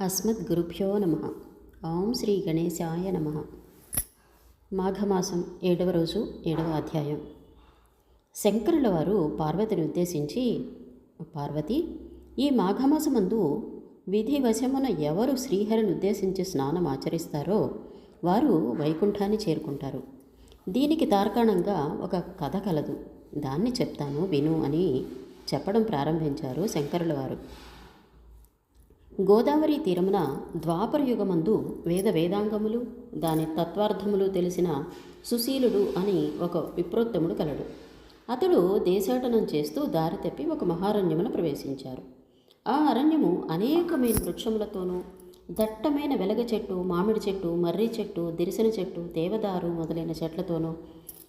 అస్మద్గురుభ్యో నమ. ఓం శ్రీ గణేశాయ నమ. మాఘమాసం ఏడవ రోజు ఏడవ అధ్యాయం. శంకరుల వారు పార్వతిని ఉద్దేశించి పార్వతి ఈ మాఘమాసమందు విధివశమున ఎవరు శ్రీహరిని ఉద్దేశించి స్నానం ఆచరిస్తారో వారు వైకుంఠాన్ని చేరుకుంటారు. దీనికి తార్కాణంగా ఒక కథ కలదు. దాన్ని చెప్తాను విను అని చెప్పడం ప్రారంభించారు శంకరుల వారు. గోదావరి తీరమున ద్వాపరయుగమందు వేద వేదాంగములు దాని తత్వార్థములు తెలిసిన సుశీలుడు అని ఒక విప్రోత్తముడు కలడు. అతడు దేశాటనం చేస్తూ దారి తప్పి ఒక మహారణ్యమున ప్రవేశించారు. ఆ అరణ్యము అనేకమైన వృక్షములతోనూ దట్టమైన వెలగ చెట్టు మామిడి చెట్టు మర్రి చెట్టు దిరిసిన చెట్టు దేవదారు మొదలైన చెట్లతోనూ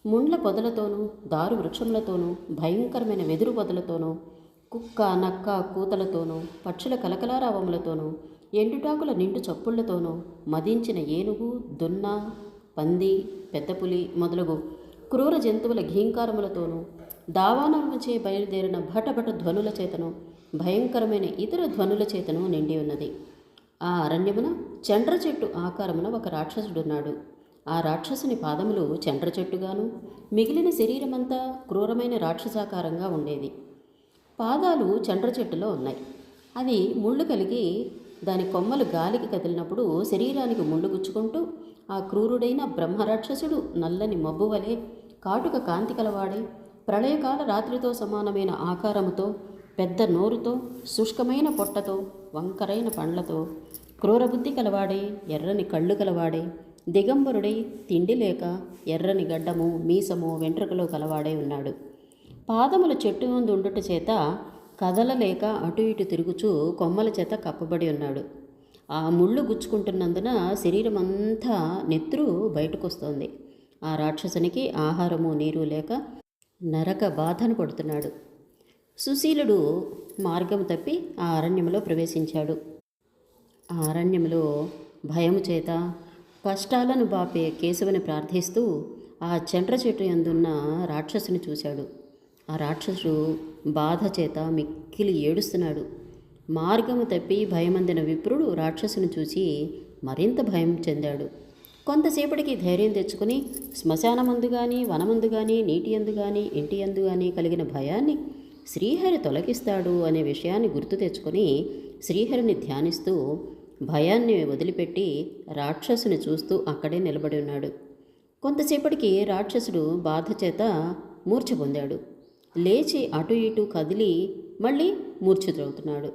ముండ్ల పొదలతోనూ దారు వృక్షములతోనూ భయంకరమైన వెదురు పొదలతోనూ కుక్క నక్క కూతలతోనూ పక్షుల కలకలారావములతోనూ ఎండుటాకుల నిండు చప్పుళ్ళతోనూ మదించిన ఏనుగు దున్న పంది పెద్దపులి మొదలగు క్రూర జంతువుల ఘీంకారములతోనూ దావానముచే బయలుదేరిన భటభట ధ్వనుల చేతను భయంకరమైన ఇతర ధ్వనుల చేతను నిండి ఉన్నది. ఆ అరణ్యమున చండ్ర చెట్టు ఆకారమున ఒక రాక్షసుడున్నాడు. ఆ రాక్షసుని పాదములు చండ్ర చెట్టుగాను మిగిలిన శరీరమంతా క్రూరమైన రాక్షసాకారంగా ఉండేది. పాదాలు చండ్ర చెట్టులో ఉన్నాయి. అది ముళ్ళు కలిగి దాని కొమ్మలు గాలికి కదిలినప్పుడు శరీరానికి ముళ్ళు గుచ్చుకుంటూ ఆ క్రూరుడైన బ్రహ్మరాక్షసుడు నల్లని మబ్బు వలె కాటుక కాంతి కలవాడే ప్రళయకాల రాత్రితో సమానమైన ఆకారముతో పెద్ద నోరుతో శుష్కమైన పొట్టతో వంకరైన పండ్లతో క్రూరబుద్ధి కలవాడే ఎర్రని కళ్ళు కలవాడే దిగంబరుడై తిండి లేక ఎర్రని గడ్డము మీసము వెంట్రుకలో కలవాడే ఉన్నాడు. పాదముల చెట్టు ముందు ఉండుట చేత కదలలేక అటు ఇటు తిరుగుచూ కొమ్మల చేత కప్పబడి ఉన్నాడు. ఆ ముళ్ళు గుచ్చుకుంటున్నందున శరీరం అంతా నెత్తురు బయటకొస్తోంది. ఆ రాక్షసునికి ఆహారము నీరు లేక నరక బాధను పడుతున్నాడు సుశీలుడు మార్గం తప్పి ఆ అరణ్యంలో ప్రవేశించాడు. ఆ అరణ్యంలో భయము చేత కష్టాలను బాపే కేశవుని ప్రార్థిస్తూ ఆ చండ్ర చెట్టు ఎందున్న రాక్షసుని చూశాడు. ఆ రాక్షసుడు బాధ చేత మిక్కిలి ఏడుస్తున్నాడు. మార్గము తప్పి భయమందిన విప్రుడు రాక్షసుని చూసి మరింత భయం చెందాడు. కొంతసేపటికి ధైర్యం తెచ్చుకుని శ్మశానమందు కానీ వనమందు కానీ నీటి ఎందు కానీ ఇంటి ఎందు కానీ కలిగిన భయాన్ని శ్రీహరి తొలగిస్తాడు అనే విషయాన్ని గుర్తు తెచ్చుకొని శ్రీహరిని ధ్యానిస్తూ భయాన్ని వదిలిపెట్టి రాక్షసుని చూస్తూ అక్కడే నిలబడి ఉన్నాడు. కొంతసేపటికి రాక్షసుడు బాధ చేత మూర్ఛ పొందాడు. లేచి అటు ఇటు కదిలి మళ్ళీ మూర్ఛితులవుతున్నాడు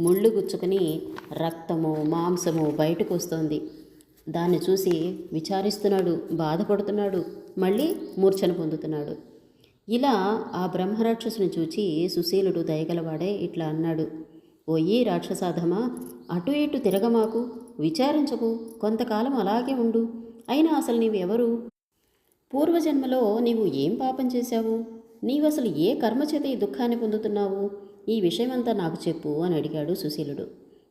ముళ్ళు గుచ్చుకొని రక్తము మాంసము బయటకు వస్తోంది. దాన్ని చూసి విచారిస్తున్నాడు బాధపడుతున్నాడు మళ్ళీ మూర్ఛను పొందుతున్నాడు. ఇలా ఆ బ్రహ్మరాక్షసుని చూచి సుశీలుడు దయగలవాడే ఇట్లా అన్నాడు. ఓయి రాక్షసాధమా అటు ఇటు తిరగమాకు విచారించకు కొంతకాలం అలాగే ఉండు. అయినా అసలు నీవెవరు పూర్వజన్మలో నీవు ఏం పాపం చేశావు? నీవు అసలు ఏ కర్మచేత ఈ దుఃఖాన్ని పొందుతున్నావు? ఈ విషయమంతా నాకు చెప్పు అని అడిగాడు సుశీలుడు.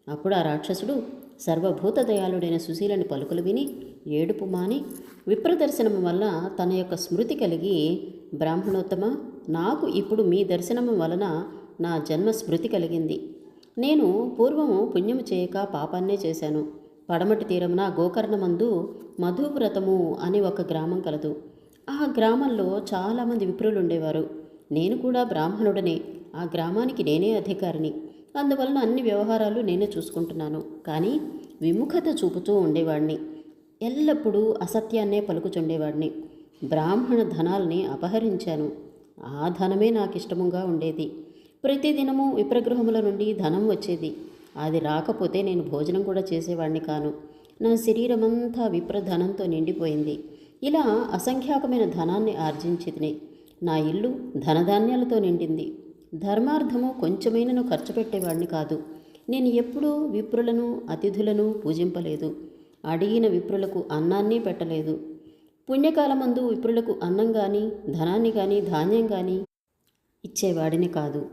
అప్పుడు ఆ రాక్షసుడు సర్వభూత దయాళుడైన సుశీలని పలుకులు విని ఏడుపు మాని విప్రదర్శనం వల్ల తన యొక్క స్మృతి కలిగి బ్రాహ్మణోత్తమ నాకు ఇప్పుడు మీ దర్శనము వలన నా జన్మ స్మృతి కలిగింది. నేను పూర్వము పుణ్యము చేయక పాపాన్నే చేశాను. పడమటి తీరమున గోకర్ణమందు మధువ్రతము అని ఒక గ్రామం కలదు. ఆ గ్రామంలో చాలామంది విప్రులు ఉండేవారు నేను కూడా బ్రాహ్మణుడనే. ఆ గ్రామానికి నేనే అధికారిని. అందువలన అన్ని వ్యవహారాలు నేనే చూసుకుంటున్నాను. కానీ విముఖత చూపుతూ ఉండేవాడిని. ఎల్లప్పుడూ అసత్యాన్నే పలుకుచుండేవాడిని. బ్రాహ్మణ ధనాల్ని అపహరించాను. ఆ ధనమే నాకు ఇష్టముగా ఉండేది. ప్రతిదినము విప్రగృహముల నుండి ధనం వచ్చేది. అది రాకపోతే నేను భోజనం కూడా చేసేవాడిని కాను. నా శరీరమంతా విప్రధనంతో నిండిపోయింది. ఇలా అసంఖ్యాకమైన ధనాన్ని ఆర్జించితిని. నా ఇల్లు ధనధాన్యాలతో నిండింది. ధర్మార్థము కొంచెమైనను ఖర్చు పెట్టేవాడిని కాదు. నేను ఎప్పుడూ విప్రులను అతిథులను పూజింపలేదు. అడిగిన విప్రులకు అన్నాన్ని పెట్టలేదు. పుణ్యకాలమందు విప్రులకు అన్నం కానీ ధనాన్ని కానీ ధాన్యం కానీ ఇచ్చేవాడిని కాదు.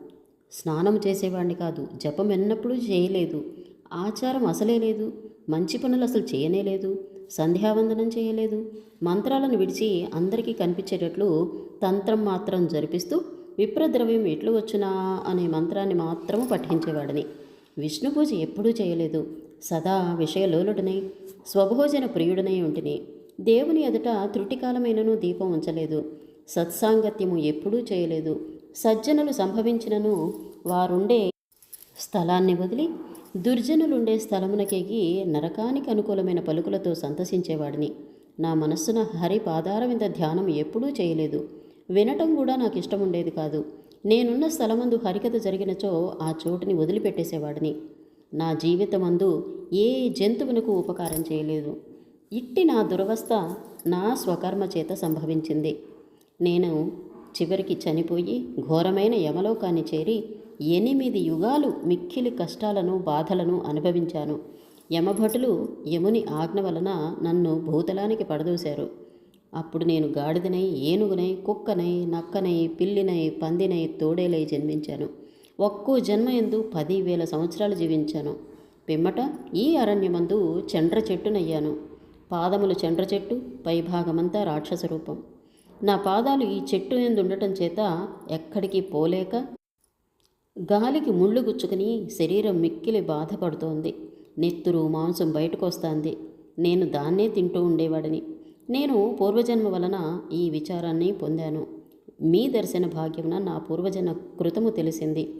స్నానం చేసేవాడిని కాదు. జపం ఎన్నప్పుడూ చేయలేదు. ఆచారం అసలే లేదు. మంచి పనులు అసలు చేయనే లేదు. సంధ్యావందనం చేయలేదు. మంత్రాలను విడిచి అందరికీ కనిపించేటట్లు తంత్రం మాత్రం జరిపిస్తూ విప్రద్రవ్యం ఎట్లు వచ్చునా అనే మంత్రాన్ని మాత్రము పఠించేవాడిని. విష్ణు పూజ ఎప్పుడూ చేయలేదు. సదా విషయలోలుడనై స్వభోజన ప్రియుడనై ఉంటిని. దేవుని ఎదుట త్రుటికాలమైనను దీపం ఉంచలేదు. సత్సాంగత్యము ఎప్పుడూ చేయలేదు. సజ్జనులు సంభవించినను వారుండే స్థలాన్ని వదిలి దుర్జనులుండే స్థలమునకెగి నరకానికి అనుకూలమైన పలుకులతో సంతసించేవాడిని. నా మనస్సున హరి పాదారవింద ధ్యానం ఎప్పుడూ చేయలేదు. వినటం కూడా నాకు ఇష్టం ఉండేది కాదు. నేనున్న స్థలమందు హరికథ జరిగినచో ఆ చోటుని వదిలిపెట్టేసేవాడిని. నా జీవితమందు ఏ జంతువునకు ఉపకారం చేయలేదు. ఇట్టి నా దురవస్థ నా స్వకర్మ చేత సంభవించింది. నేను చివరికి చనిపోయి ఘోరమైన యమలోకాన్ని చేరి ఎనిమిది యుగాలు మిక్కిలి కష్టాలను బాధలను అనుభవించాను. యమభటులు యముని ఆజ్ఞ వలన నన్ను భూతలానికి పడదోశారు. అప్పుడు నేను గాడిదనై ఏనుగునై కుక్కనై నక్కనై పిల్లినై పందినై తోడేలై జన్మించాను. ఒక్కో జన్మ ఎందు పదివేల సంవత్సరాలు జీవించాను. పిమ్మట ఈ అరణ్యమందు చండ్ర చెట్టునయ్యాను. పాదములు చండ్ర చెట్టు పైభాగమంతా రాక్షస రూపం. నా పాదాలు ఈ చెట్టు ఎందుండటం చేత ఎక్కడికి పోలేక గాలికి ముళ్ళు గుచ్చుకుని శరీరం మిక్కిలి బాధపడుతోంది. నెత్తురు మాంసం బయటకు నేను దాన్నే తింటూ ఉండేవాడిని. నేను పూర్వజన్మ వలన ఈ విచారాన్ని పొందాను. మీ దర్శన భాగ్యమున నా పూర్వజన్మ కృతము తెలిసింది.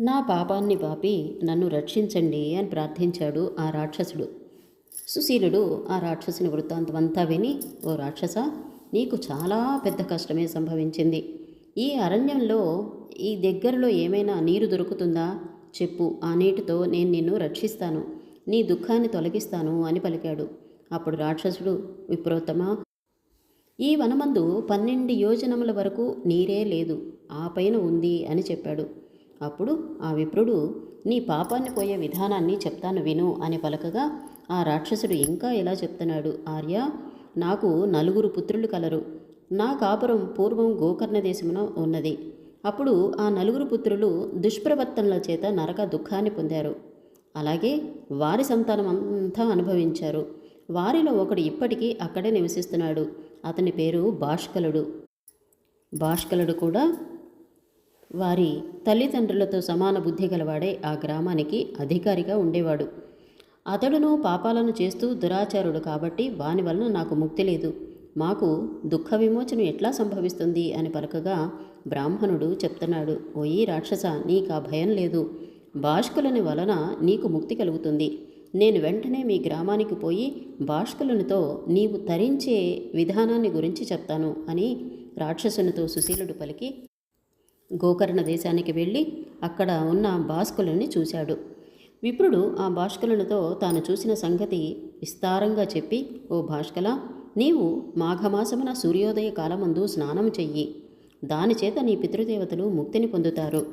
నా పాపాన్ని పాపి నన్ను రక్షించండి అని ప్రార్థించాడు ఆ రాక్షసుడు. సుశీలుడు ఆ రాక్షసుని వృత్తాంతమంతా విని ఓ రాక్షస నీకు చాలా పెద్ద కష్టమే సంభవించింది. ఈ అరణ్యంలో ఈ దగ్గరలో ఏమైనా నీరు దొరుకుతుందా? చెప్పు. ఆ నీటితో నేను నిన్ను రక్షిస్తాను. నీ దుఃఖాన్ని తొలగిస్తాను అని పలికాడు. అప్పుడు రాక్షసుడు విప్రోత్తమా ఈ వనమందు పన్నెండు యోజనముల వరకు నీరే లేదు. ఆ పైన ఉంది అని చెప్పాడు. అప్పుడు ఆ విప్రుడు నీ పాపాన్ని పోయే విధానాన్ని చెప్తాను విను అని పలకగా ఆ రాక్షసుడు ఇంకా ఎలా చెప్తున్నాడు ఆర్య నాకు నలుగురు పుత్రులు కలరు. నా కాపురం పూర్వం గోకర్ణ దేశమున ఉన్నది. అప్పుడు ఆ నలుగురు పుత్రులు దుష్ప్రవర్తనల చేత నరక దుఃఖాన్ని పొందారు. అలాగే వారి సంతానం అంతా అనుభవించారు. వారిలో ఒకడు ఇప్పటికీ అక్కడే నివసిస్తున్నాడు. అతని పేరు భాష్కలుడు. భాష్కలుడు కూడా వారి తల్లిదండ్రులతో సమాన బుద్ధి గలవాడే ఆ గ్రామానికి అధికారిగా ఉండేవాడు. అతడును పాపాలను చేస్తూ దురాచారుడు కాబట్టి వాని వలన నాకు ముక్తి లేదు. మాకు దుఃఖ విమోచనం ఎట్లా సంభవిస్తుంది అని పలకగా బ్రాహ్మణుడు చెప్తున్నాడు ఓయి రాక్షస నీకు ఆ భయం లేదు. భాష్కులని వలన నీకు ముక్తి కలుగుతుంది. నేను వెంటనే మీ గ్రామానికి పోయి బాష్కులనితో నీవు తరించే విధానాన్ని గురించి చెప్తాను అని రాక్షసునితో సుశీలుడు పలికి గోకర్ణ దేశానికి వెళ్ళి అక్కడ ఉన్న బాష్కులని చూశాడు. విప్రుడు ఆ భాష్కలునితో తాను చూసిన సంగతి విస్తారంగా చెప్పి ఓ భాష్కల నీవు మాఘమాసమున సూర్యోదయ కాలమందు స్నానం చెయ్యి. దానిచేత నీ పితృదేవతలు ముక్తిని పొందుతారు.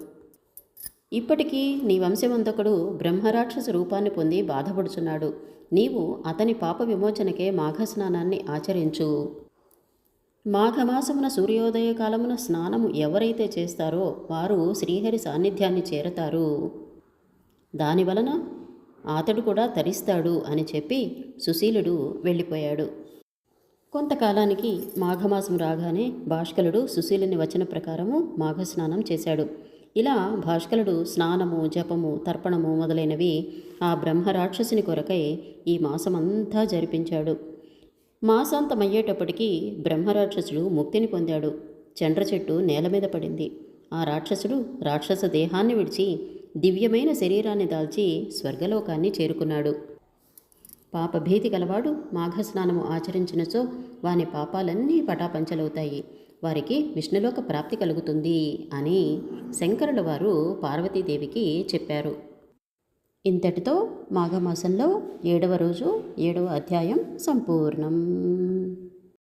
ఇప్పటికీ నీ వంశవంతకుడు బ్రహ్మరాక్షస రూపాన్ని పొంది బాధపడుచున్నాడు. నీవు అతని పాప విమోచనకే మాఘస్నానాన్ని ఆచరించు. మాఘమాసమున సూర్యోదయ కాలమున స్నానము ఎవరైతే చేస్తారో వారు శ్రీహరి సాన్నిధ్యాన్ని చేరతారు. దానివలన అతడు కూడా తరిస్తాడు అని చెప్పి సుశీలుడు వెళ్ళిపోయాడు. కొంతకాలానికి మాఘమాసం రాగానే భాష్కలుడు సుశీలుని వచన ప్రకారము మాఘస్నానం చేశాడు. ఇలా భాష్కలుడు స్నానము జపము తర్పణము మొదలైనవి ఆ బ్రహ్మరాక్షసుని కొరకై ఈ మాసమంతా జరిపించాడు. మాసాంతమయ్యేటప్పటికీ బ్రహ్మరాక్షసుడు ముక్తిని పొందాడు. చండ్ర చెట్టు నేల మీద పడింది. ఆ రాక్షసుడు రాక్షస దేహాన్ని విడిచి దివ్యమైన శరీరాన్ని దాల్చి స్వర్గలోకాన్ని చేరుకున్నాడు. పాపభీతి గలవాడు మాఘస్నానము ఆచరించినచో వాని పాపాలన్నీ పటాపంచలవుతాయి. వారికి విష్ణులోక ప్రాప్తి కలుగుతుంది అని శంకరుల వారు పార్వతీదేవికి చెప్పారు. ఇంతటితో మాఘమాసంలో ఏడవ రోజు ఏడవ అధ్యాయం సంపూర్ణం.